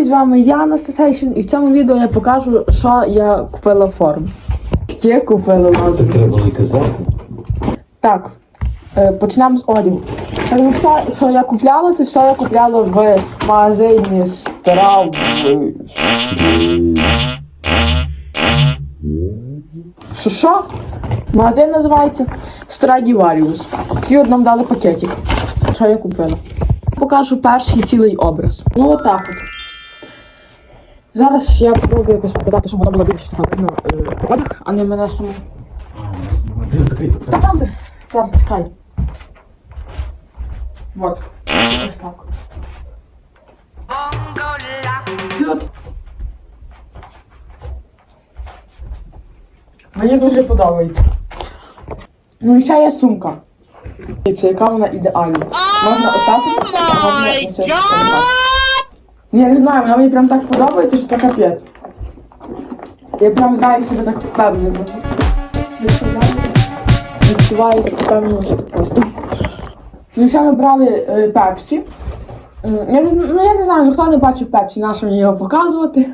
Привіт, з вами я Анастасейшн, і в цьому відео я покажу, що я купила форму. Є купила ладно. Так треба й казати. Так, е, почнемо з одягу. Все, що я купляла, це все я купляла в магазині Страв. Що що? Магазин називається Stradivarius. Такий от нам дали пакетик. Що я купила? Покажу перший цілий образ. Ну отак от. Зараз я спробую якось показати, щоб воно було більше така видно е, одяг, а не мене саму. Та сам ти. Зараз чекай. Вот. Ось так. От. Мені дуже подобається. Ну і ще є сумка. І це яка вона ідеальна. Можна отак, можна отак. Я не знаю, вона мені прям так подобається, що це капець. Я прям знаю себе так впевнено. Відчуваю так впевнено, що просто. Ну, ще ми брали е, пепсі. Ну, я не знаю, ніхто не бачив пепсі, на що мені його показувати.